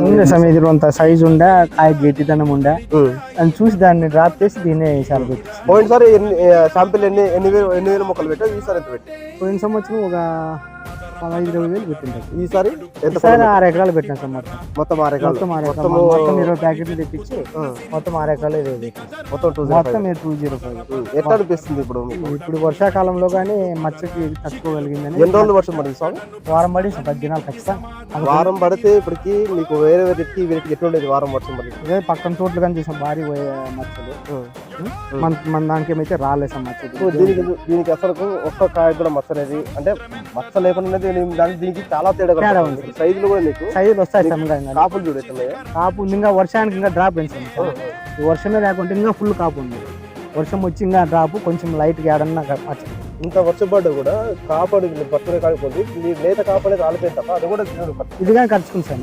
ఉండే సమయం కొంత సైజు ఉండే కాయ గట్టిదనం ఉండే. అని చూసి దాన్ని డ్రాప్ చేసి దీన్నే సార్ పోయినసారి ఎన్ని శాంపిల్ ఎన్ని ఎన్ని వేలు ఎన్ని వేల మొక్కలు పెట్టావు? ఈసారి ఎంత పెట్టి పోయిన సంవత్సరం ఒక పదహైదు ఇరవై వేలు పెట్టింటారు ఈసారి ఎంత ఈసారి ఆరు ఎకరాలు పెట్టినాం సార్ మొత్తం. మొత్తం ఆరు ఎకరాలు. మొత్తం ఆరు ఎకరాలు. మొత్తం ఇరవై ప్యాకెట్లు తెప్పించి మొత్తం ఆరు ఎకరాలు ఇరవై. మొత్తం టూ మొత్తం టూ జీరో ఫైవ్ ఎట్లా అనిపిస్తుంది ఇప్పుడు మీకు? ఇప్పుడు వర్షాకాలంలో కానీ మచ్చకి తట్టుకోగలిగిందని ఎన్ని రోజులు వర్షం పడింది స్వామి? వారం పడి పది దినాలు ఖచ్చితంగా. వారం పడితే ఇప్పటికి మీకు వేరే వేరేకి వీరికి ఎట్లా ఉండేది వారం వర్షం పడింది? ఇదే పక్కన తోటలు కానీ చూసాం భారీ పోయే మచ్చలు. మన మన దానికి ఏమైతే రాలేదు సార్ సో మచ్చలు దీనికి దీనికి అసలు ఒక్క కాయ కూడా మచ్చ అనేది అంటే మచ్చ లేకుండా దీని- దానికి దీనికి చాలా తేడా తేడా కనపడుతుంది. సైజులు కూడా నీకు సైజులు వస్తాయి సమయంగా కాపులు చూడేస్తున్నాయి కాపు ఉంది. ఇంకా వర్షానికి ఇంకా డ్రాప్ పెంచాం ఈ వర్షమే లేకుంటే ఇంకా ఫుల్ కాపు ఉంది. వర్షం వచ్చి ఇంకా డ్రాప్ కొంచెం లైట్గా ఏడన్నా మచ్చ ఇంత వర్షం పడ్డా కూడా కాపాడు పట్టుకునే కాడిపోతుంది ఈ లేత కాపాడే రాలిపోయింది తప్ప అది కూడా తినడు ఇది కానీ ఖర్చుకుంది సార్